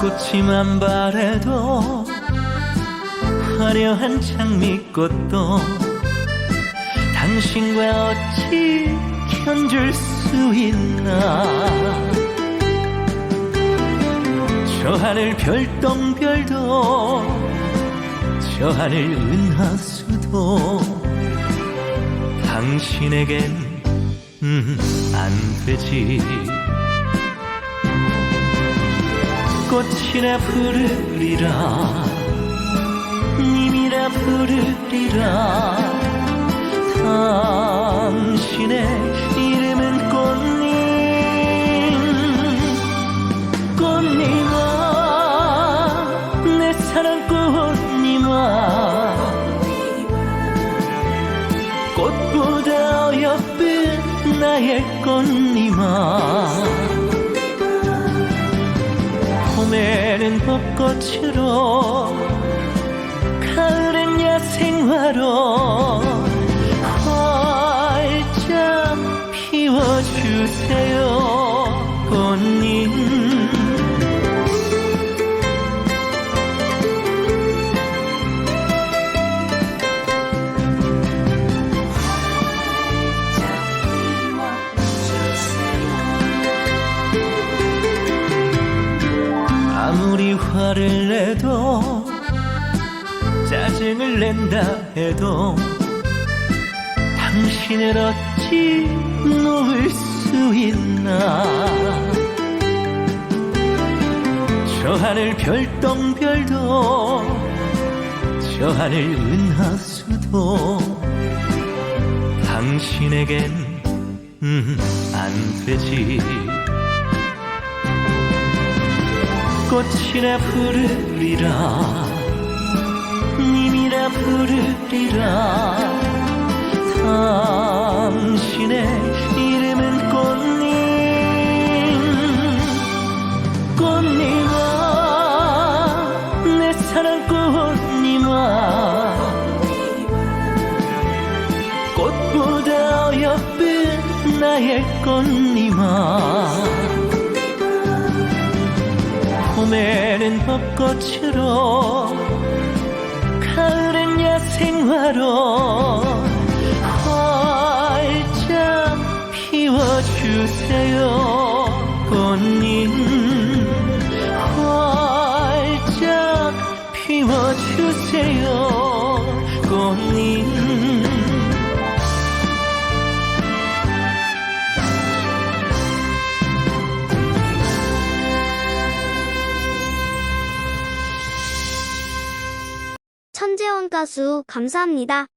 꽃이만 바래도 화려한 장미꽃도 당신과 어찌 견줄 수 있나? 저 하늘 별똥별도 저 하늘 은하수도 당신에겐 음, 안 되지 꽃이라 부르리라. 님이라 부르리라. 당신의 이름은 꽃님. 꽃님아 내 사랑 꽃님아. 꽃보다 어여쁜 나의 꽃님아 봄에는 벚꽃으로 가을엔 야생화로 화를 내도 짜증을 낸다 해도 당신을 어찌 놓을 수 있나? 저 하늘 별똥별도 저 하늘 은하수도 당신에겐 음, 안 되지 꽃이라 부르리라. 님이라 부르리라. 당신의 이름은 꽃님. 꽃님아 내 사랑 꽃님아. 꽃보다 어여쁜 나의 꽃님아 봄에는 벚꽃으로 가을엔 야생화로 활짝 피워주세요. 꽃님 활짝 피워주세요. 꽃님 천재원 가수 감사합니다.